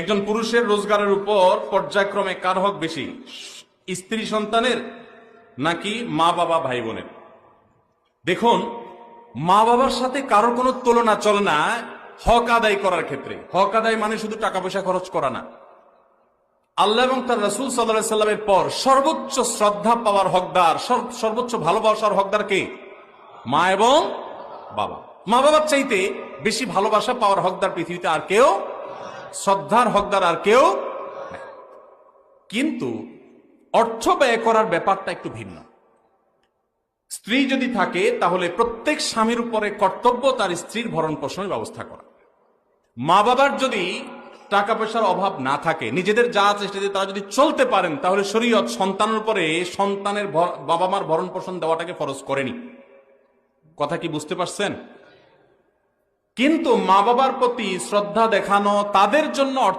একজন পুরুষের রোজগারের উপর পর্যায়ক্রমে কার হক বেশি? স্ত্রী সন্তানের নাকি মা বাবা ভাই বোনের দেখুন, মা বাবার সাথে কারোর কোনো তুলনা চলে না হক আদায় করার ক্ষেত্রে। হক আদায় মানে শুধু টাকা পয়সা খরচ করা না। আল্লাহ এবং তার রসুল সাল্লাহ সাল্লামের পর সর্বোচ্চ শ্রদ্ধা পাওয়ার হকদার সর্বোচ্চ ভালোবাসার হকদার কে? মা এবং বাবা। মা বাবার চাইতে বেশি ভালোবাসা পাওয়ার হকদার পৃথিবীতে আর কেউ শ্রদ্ধার হকদার আর কেউ কিন্তু অর্থ ব্যয় করার ব্যাপারটা একটু ভিন্ন। স্ত্রী যদি থাকে, তাহলে প্রত্যেক স্বামীর উপরে কর্তব্য তার স্ত্রীর ভরণ পোষণের ব্যবস্থা করা। মা বাবার যদি টাকা পয়সার অভাব না থাকে, নিজেদের যা আছে সেটা তারা যদি চলতে পারেন, তাহলে শরীয়ত সন্তানের উপরে সন্তানের বাবা মার ভরণ পোষণ দেওয়াটাকে ফরজ করেনি। কথা কি বুঝতে পারছেন? কিন্তু মা বাবার প্রতি শ্রদ্ধা দেখানো তাদের জন্য